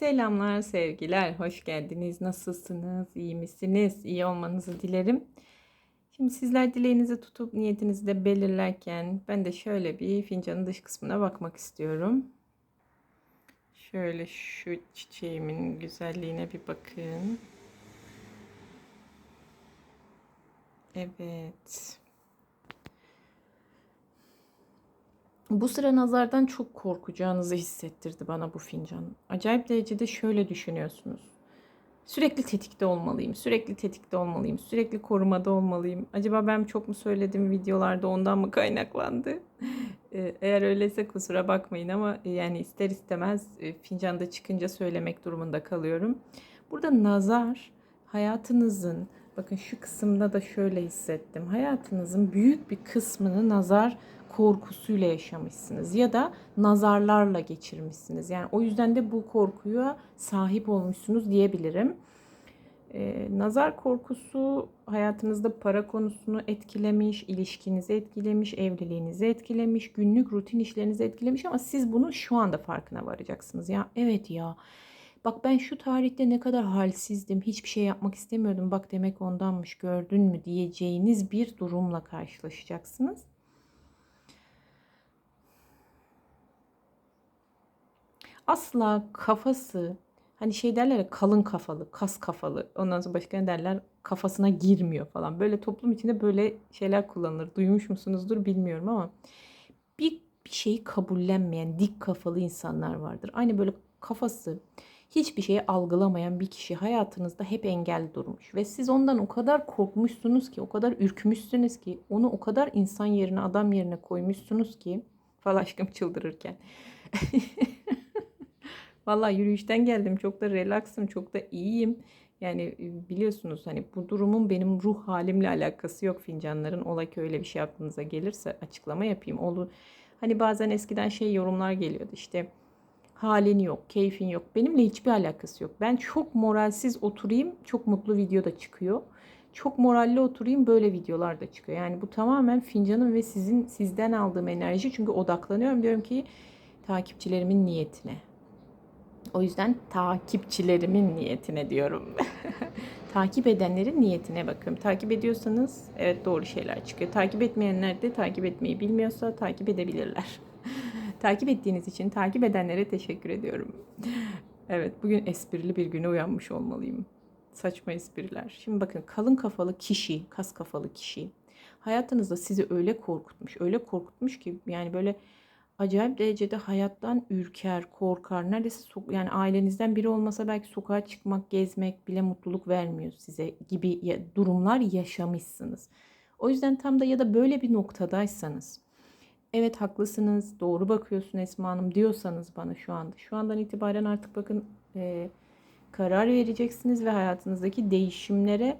Selamlar, sevgiler. Hoş geldiniz. Nasılsınız? İyi misiniz? İyi olmanızı dilerim. Şimdi sizler dileğinizi tutup niyetinizi de belirlerken ben de şöyle bir fincanın dış kısmına bakmak istiyorum. Şöyle şu çiçeğimin güzelliğine bir bakın. Evet. Bu sıra nazardan çok korkacağınızı hissettirdi bana bu fincan. Acayip derecede şöyle düşünüyorsunuz. Sürekli tetikte olmalıyım, sürekli tetikte olmalıyım, sürekli korumada olmalıyım. Acaba ben çok mu söyledim videolarda ondan mı kaynaklandı? Ee, Eğer öyleyse kusura bakmayın ama e, yani ister istemez e, fincanda çıkınca söylemek durumunda kalıyorum. Burada nazar hayatınızın, bakın şu kısımda da şöyle hissettim. Hayatınızın büyük bir kısmını nazar korkusuyla yaşamışsınız ya da nazarlarla geçirmişsiniz. Yani o yüzden de bu korkuya sahip olmuşsunuz diyebilirim. Ee, nazar korkusu hayatınızda para konusunu etkilemiş, ilişkinizi etkilemiş, evliliğinizi etkilemiş, günlük rutin işlerinizi etkilemiş ama siz bunun şu anda farkına varacaksınız. Ya evet ya bak ben şu tarihte ne kadar halsizdim, hiçbir şey yapmak istemiyordum. Bak demek ondanmış gördün mü diyeceğiniz bir durumla karşılaşacaksınız. asla kafası hani şey derler ya kalın kafalı, kas kafalı. Ondan sonra başka ne derler? Kafasına girmiyor falan. Böyle toplum içinde böyle şeyler kullanılır. Duymuş musunuzdur bilmiyorum ama bir, bir şeyi kabullenmeyen dik kafalı insanlar vardır. Aynı böyle kafası hiçbir şeyi algılamayan bir kişi hayatınızda hep engel durmuş ve siz ondan o kadar korkmuşsunuz ki, o kadar ürkmüşsünüz ki, onu o kadar insan yerine, adam yerine koymuşsunuz ki falan aşkım çıldırırken. Vallahi yürüyüşten geldim. Çok da relaxım, çok da iyiyim. Yani e, biliyorsunuz hani bu durumun benim ruh halimle alakası yok fincanların. Ola ki öyle bir şey aklınıza gelirse açıklama yapayım. Olur. Hani bazen eskiden şey yorumlar geliyordu işte halin yok, keyfin yok. Benimle hiçbir alakası yok. Ben çok moralsiz oturayım, çok mutlu video da çıkıyor. Çok moralli oturayım böyle videolar da çıkıyor. Yani bu tamamen fincanın ve sizin sizden aldığım enerji. Çünkü odaklanıyorum diyorum ki takipçilerimin niyetine. O yüzden takipçilerimin niyetine diyorum. takip edenlerin niyetine bakın. Takip ediyorsanız evet doğru şeyler çıkıyor. Takip etmeyenler de takip etmeyi bilmiyorsa takip edebilirler. Takip ettiğiniz için takip edenlere teşekkür ediyorum. evet bugün esprili bir güne uyanmış olmalıyım. Saçma espriler. Şimdi bakın kalın kafalı kişi, kas kafalı kişi hayatınızda sizi öyle korkutmuş, öyle korkutmuş ki yani böyle acayip derecede hayattan ürker, korkar. Neredeyse so- yani ailenizden biri olmasa belki sokağa çıkmak, gezmek bile mutluluk vermiyor size gibi durumlar yaşamışsınız. O yüzden tam da ya da böyle bir noktadaysanız evet haklısınız, doğru bakıyorsun Esma Hanım diyorsanız bana şu anda. Şu andan itibaren artık bakın e, karar vereceksiniz ve hayatınızdaki değişimlere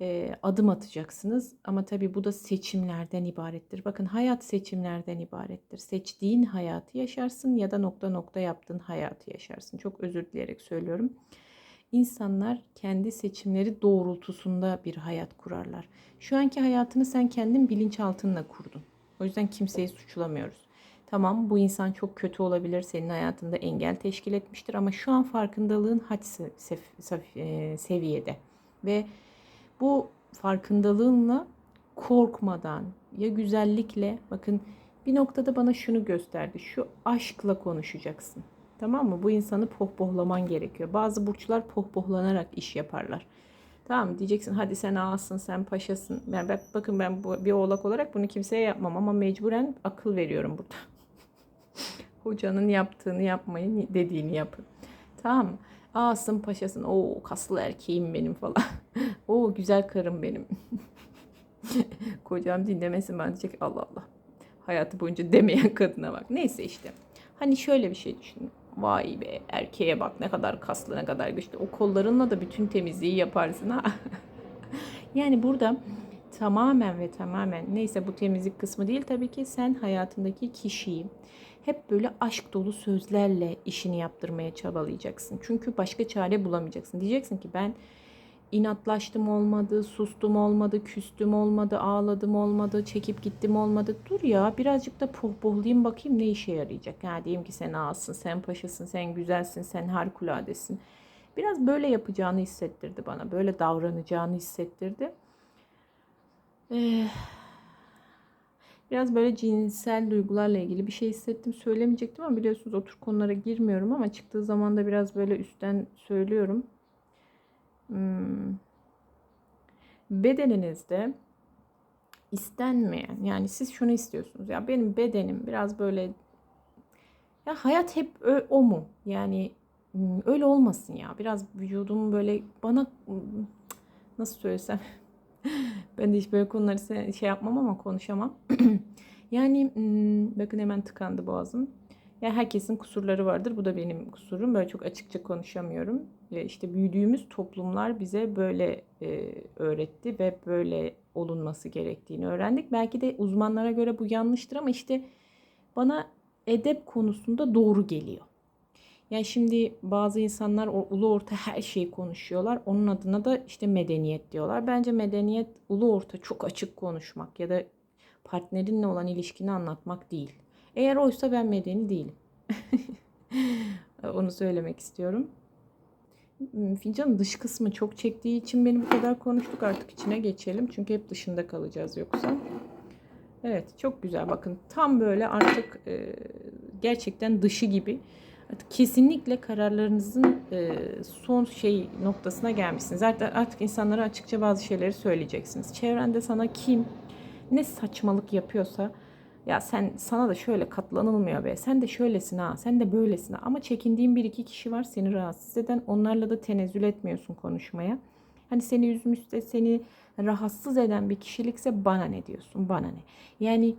e, adım atacaksınız. Ama tabii bu da seçimlerden ibarettir. Bakın hayat seçimlerden ibarettir. Seçtiğin hayatı yaşarsın ya da nokta nokta yaptığın hayatı yaşarsın. Çok özür dileyerek söylüyorum. İnsanlar kendi seçimleri doğrultusunda bir hayat kurarlar. Şu anki hayatını sen kendin bilinçaltınla kurdun. O yüzden kimseyi suçlamıyoruz. Tamam bu insan çok kötü olabilir, senin hayatında engel teşkil etmiştir ama şu an farkındalığın haç e, seviyede ve bu farkındalığınla korkmadan ya güzellikle bakın bir noktada bana şunu gösterdi. Şu aşkla konuşacaksın. Tamam mı? Bu insanı pohpohlaman gerekiyor. Bazı burçlar pohpohlanarak iş yaparlar. Tamam? Diyeceksin hadi sen ağasın, sen paşasın. Yani bak, bakın ben bu, bir oğlak olarak bunu kimseye yapmam ama mecburen akıl veriyorum burada. Hocanın yaptığını yapmayın, dediğini yapın. Tamam mı? Ağasın paşasın. O kaslı erkeğim benim falan. o güzel karım benim. Kocam dinlemesin ben diyecek Allah Allah. Hayatı boyunca demeyen kadına bak. Neyse işte. Hani şöyle bir şey düşün. Vay be erkeğe bak ne kadar kaslı ne kadar güçlü. O kollarınla da bütün temizliği yaparsın ha. yani burada tamamen ve tamamen neyse bu temizlik kısmı değil tabii ki sen hayatındaki kişiyi hep böyle aşk dolu sözlerle işini yaptırmaya çabalayacaksın. Çünkü başka çare bulamayacaksın. Diyeceksin ki ben inatlaştım olmadı, sustum olmadı, küstüm olmadı, ağladım olmadı, çekip gittim olmadı. Dur ya birazcık da pohpohlayayım bakayım ne işe yarayacak. Ha diyeyim ki sen ağasın, sen paşasın, sen güzelsin, sen harikuladesin. Biraz böyle yapacağını hissettirdi bana. Böyle davranacağını hissettirdi. Ee, biraz böyle cinsel duygularla ilgili bir şey hissettim. Söylemeyecektim ama biliyorsunuz o tür konulara girmiyorum ama çıktığı zaman da biraz böyle üstten söylüyorum. Bedeninizde istenmeyen yani siz şunu istiyorsunuz ya benim bedenim biraz böyle ya hayat hep o mu? Yani öyle olmasın ya. Biraz vücudum böyle bana nasıl söylesem ben de hiç böyle konuları şey yapmam ama konuşamam. yani bakın hemen tıkandı boğazım. Ya herkesin kusurları vardır. Bu da benim kusurum. Böyle çok açıkça konuşamıyorum. E, işte büyüdüğümüz toplumlar bize böyle e, öğretti ve böyle olunması gerektiğini öğrendik. Belki de uzmanlara göre bu yanlıştır ama işte bana edep konusunda doğru geliyor. Yani şimdi bazı insanlar o ulu orta her şeyi konuşuyorlar. Onun adına da işte medeniyet diyorlar. Bence medeniyet ulu orta çok açık konuşmak ya da partnerinle olan ilişkini anlatmak değil. Eğer oysa ben medeni değilim. Onu söylemek istiyorum. Hmm, Fincanın dış kısmı çok çektiği için beni bu kadar konuştuk. Artık içine geçelim. Çünkü hep dışında kalacağız yoksa. Evet çok güzel. Bakın tam böyle artık e, gerçekten dışı gibi. Artık kesinlikle kararlarınızın e, son şey noktasına gelmişsiniz. Artık, artık insanlara açıkça bazı şeyleri söyleyeceksiniz. Çevrende sana kim ne saçmalık yapıyorsa ya sen sana da şöyle katlanılmıyor be. Sen de şöylesin ha. Sen de böylesin ha. Ama çekindiğin bir iki kişi var seni rahatsız eden. Onlarla da tenezzül etmiyorsun konuşmaya. Hani seni üzmüşse seni rahatsız eden bir kişilikse bana ne diyorsun? Bana ne? Yani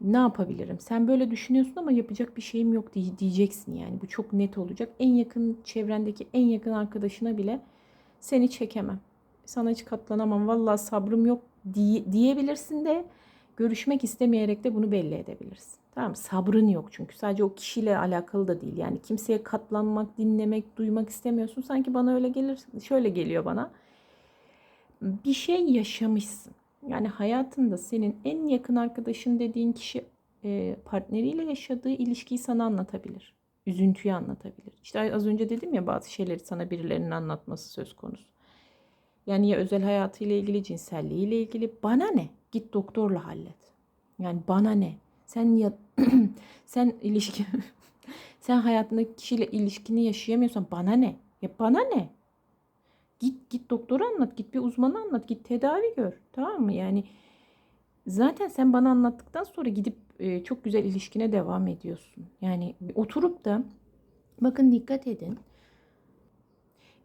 ne yapabilirim? Sen böyle düşünüyorsun ama yapacak bir şeyim yok diye diyeceksin yani. Bu çok net olacak. En yakın çevrendeki en yakın arkadaşına bile seni çekemem. Sana hiç katlanamam. Vallahi sabrım yok diye, diyebilirsin de görüşmek istemeyerek de bunu belli edebilirsin. Tamam? Sabrın yok çünkü. Sadece o kişiyle alakalı da değil. Yani kimseye katlanmak, dinlemek, duymak istemiyorsun. Sanki bana öyle gelir, şöyle geliyor bana. Bir şey yaşamışsın. Yani hayatında senin en yakın arkadaşın dediğin kişi e, partneriyle yaşadığı ilişkiyi sana anlatabilir. Üzüntüyü anlatabilir. İşte az önce dedim ya bazı şeyleri sana birilerinin anlatması söz konusu. Yani ya özel hayatıyla ilgili, cinselliğiyle ilgili bana ne? Git doktorla hallet. Yani bana ne? Sen ya sen ilişki sen hayatındaki kişiyle ilişkini yaşayamıyorsan bana ne? Ya bana ne? Git git doktora anlat, git bir uzmana anlat, git tedavi gör. Tamam mı? Yani zaten sen bana anlattıktan sonra gidip e, çok güzel ilişkine devam ediyorsun. Yani oturup da bakın dikkat edin.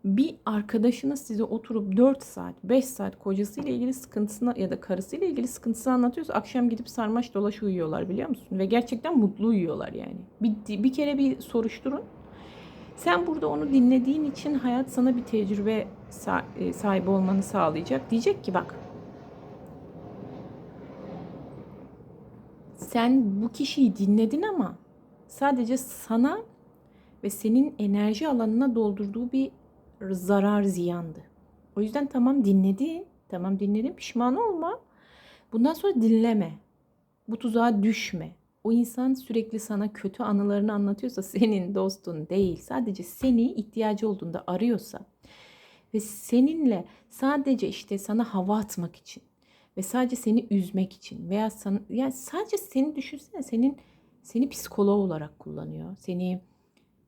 Bir arkadaşınız size oturup 4 saat, 5 saat kocasıyla ilgili sıkıntısına ya da karısıyla ilgili sıkıntısını anlatıyorsa akşam gidip sarmaş dolaş uyuyorlar biliyor musun? Ve gerçekten mutlu uyuyorlar yani. Bir, bir kere bir soruşturun. Sen burada onu dinlediğin için hayat sana bir tecrübe sa- sahibi olmanı sağlayacak. Diyecek ki bak sen bu kişiyi dinledin ama sadece sana ve senin enerji alanına doldurduğu bir zarar ziyandı. O yüzden tamam dinledin. Tamam dinledin pişman olma. Bundan sonra dinleme. Bu tuzağa düşme. O insan sürekli sana kötü anılarını anlatıyorsa senin dostun değil. Sadece seni ihtiyacı olduğunda arıyorsa ve seninle sadece işte sana hava atmak için ve sadece seni üzmek için veya sana, yani sadece seni düşünsene senin seni psikoloğu olarak kullanıyor. Seni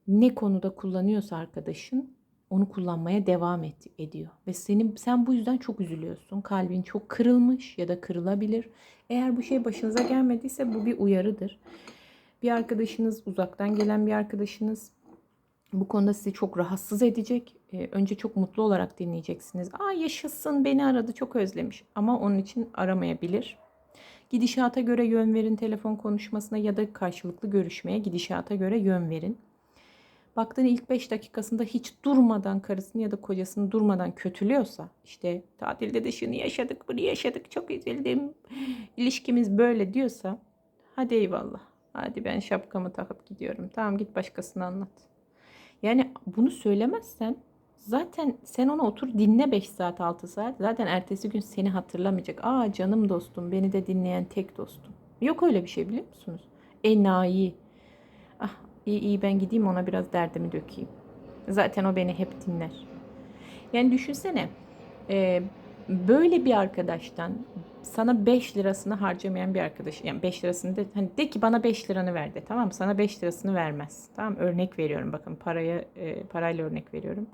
ne konuda kullanıyorsa arkadaşın onu kullanmaya devam et, ediyor. Ve senin sen bu yüzden çok üzülüyorsun. Kalbin çok kırılmış ya da kırılabilir. Eğer bu şey başınıza gelmediyse bu bir uyarıdır. Bir arkadaşınız, uzaktan gelen bir arkadaşınız bu konuda sizi çok rahatsız edecek. Ee, önce çok mutlu olarak dinleyeceksiniz. Aa yaşasın beni aradı çok özlemiş. Ama onun için aramayabilir. Gidişata göre yön verin telefon konuşmasına ya da karşılıklı görüşmeye gidişata göre yön verin. Baktığın ilk 5 dakikasında hiç durmadan karısını ya da kocasını durmadan kötülüyorsa işte tatilde de şunu yaşadık bunu yaşadık çok üzüldüm ilişkimiz böyle diyorsa hadi eyvallah hadi ben şapkamı takıp gidiyorum tamam git başkasına anlat. Yani bunu söylemezsen Zaten sen onu otur dinle 5 saat 6 saat. Zaten ertesi gün seni hatırlamayacak. Aa canım dostum beni de dinleyen tek dostum. Yok öyle bir şey biliyor musunuz? Enayi. Ah iyi iyi ben gideyim ona biraz derdimi dökeyim. Zaten o beni hep dinler. Yani düşünsene e, böyle bir arkadaştan sana 5 lirasını harcamayan bir arkadaş yani 5 lirasını da hani de ki bana 5 liranı ver de tamam sana 5 lirasını vermez. Tamam örnek veriyorum bakın paraya e, parayla örnek veriyorum.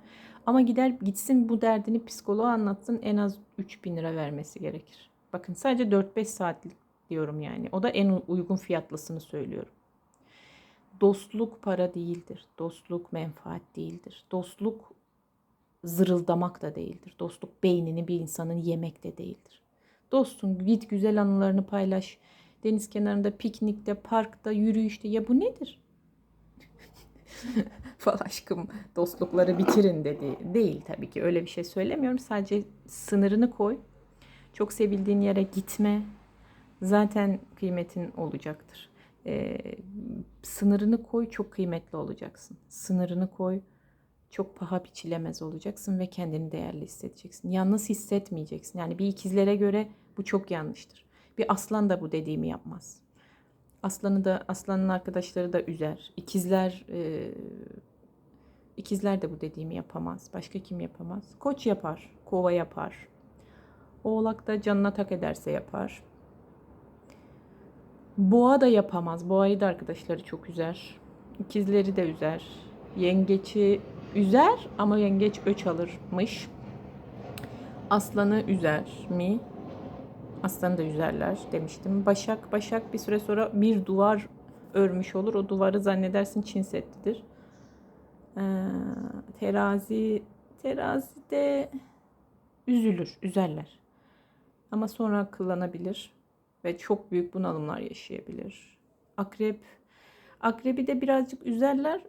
Ama gider gitsin bu derdini psikoloğa anlatsın en az 3000 lira vermesi gerekir. Bakın sadece 4-5 saatlik diyorum yani. O da en uygun fiyatlısını söylüyorum. Dostluk para değildir. Dostluk menfaat değildir. Dostluk zırıldamak da değildir. Dostluk beynini bir insanın yemek de değildir. Dostun git güzel anılarını paylaş. Deniz kenarında, piknikte, parkta, yürüyüşte. Ya bu nedir? Fal aşkım dostlukları bitirin dedi. Değil tabii ki öyle bir şey söylemiyorum. Sadece sınırını koy. Çok sevildiğin yere gitme. Zaten kıymetin olacaktır. Ee, sınırını koy çok kıymetli olacaksın. Sınırını koy çok paha biçilemez olacaksın ve kendini değerli hissedeceksin. Yalnız hissetmeyeceksin. Yani bir ikizlere göre bu çok yanlıştır. Bir aslan da bu dediğimi yapmaz. Aslanı da aslanın arkadaşları da üzer. İkizler e, ikizler de bu dediğimi yapamaz. Başka kim yapamaz? Koç yapar, kova yapar. Oğlak da canına tak ederse yapar. Boğa da yapamaz. Boğayı da arkadaşları çok üzer. İkizleri de üzer. Yengeçi üzer ama yengeç öç alırmış. Aslanı üzer mi? Aslanı da üzerler demiştim. Başak, Başak bir süre sonra bir duvar örmüş olur. O duvarı zannedersin Çin Seddi'dir. Ee, terazi, terazi de üzülür, üzerler. Ama sonra akıllanabilir ve çok büyük bunalımlar yaşayabilir. Akrep, akrebi de birazcık üzerler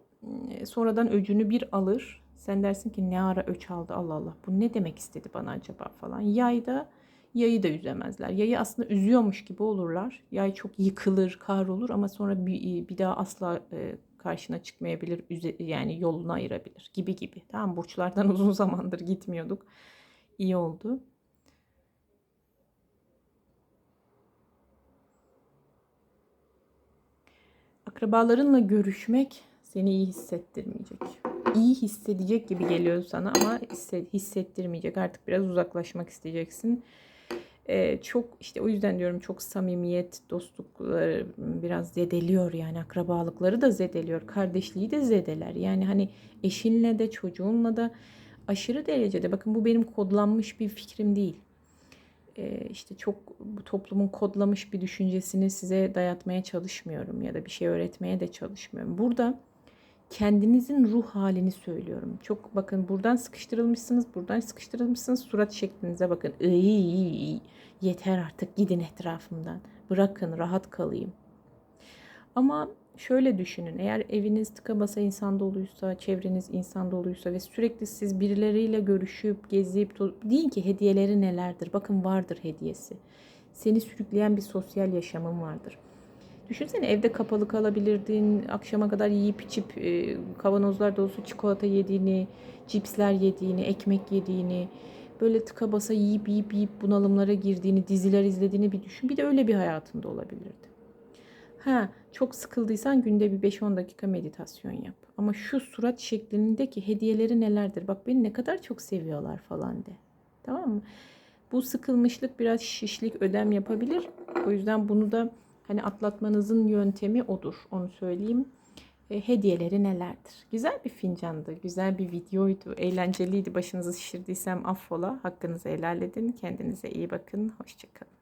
ee, sonradan öcünü bir alır. Sen dersin ki ne ara öç aldı Allah Allah bu ne demek istedi bana acaba falan. Yayda yayı da üzemezler. Yayı aslında üzüyormuş gibi olurlar. Yay çok yıkılır, kahrolur ama sonra bir, bir daha asla e, karşına çıkmayabilir. Yani yolunu ayırabilir gibi gibi. Tamam burçlardan uzun zamandır gitmiyorduk. İyi oldu. Akrabalarınla görüşmek seni iyi hissettirmeyecek. İyi hissedecek gibi geliyor sana ama hissettirmeyecek. Artık biraz uzaklaşmak isteyeceksin. Ee, çok işte o yüzden diyorum çok samimiyet, dostlukları biraz zedeliyor yani akrabalıkları da zedeliyor. Kardeşliği de zedeler. Yani hani eşinle de çocuğunla da aşırı derecede bakın bu benim kodlanmış bir fikrim değil. Ee, işte çok bu toplumun kodlamış bir düşüncesini size dayatmaya çalışmıyorum ya da bir şey öğretmeye de çalışmıyorum. Burada kendinizin ruh halini söylüyorum. Çok bakın buradan sıkıştırılmışsınız, buradan sıkıştırılmışsınız. Surat şeklinize bakın. İyi, yeter artık gidin etrafımdan. Bırakın rahat kalayım. Ama şöyle düşünün. Eğer eviniz tıka basa insan doluysa, çevreniz insan doluysa ve sürekli siz birileriyle görüşüp, gezip, deyin ki hediyeleri nelerdir? Bakın vardır hediyesi. Seni sürükleyen bir sosyal yaşamın vardır. Düşünsene evde kapalı kalabilirdin. Akşama kadar yiyip içip e, kavanozlar dolusu çikolata yediğini, cipsler yediğini, ekmek yediğini, böyle tıka basa yiyip yiyip yiyip bunalımlara girdiğini, diziler izlediğini bir düşün. Bir de öyle bir hayatında olabilirdi. Ha, çok sıkıldıysan günde bir 5-10 dakika meditasyon yap. Ama şu surat şeklindeki hediyeleri nelerdir? Bak beni ne kadar çok seviyorlar falan de. Tamam mı? Bu sıkılmışlık biraz şişlik ödem yapabilir. O yüzden bunu da Hani atlatmanızın yöntemi odur. Onu söyleyeyim. E, hediyeleri nelerdir? Güzel bir fincandı. Güzel bir videoydu. Eğlenceliydi. Başınızı şişirdiysem affola. Hakkınızı helal edin. Kendinize iyi bakın. Hoşçakalın.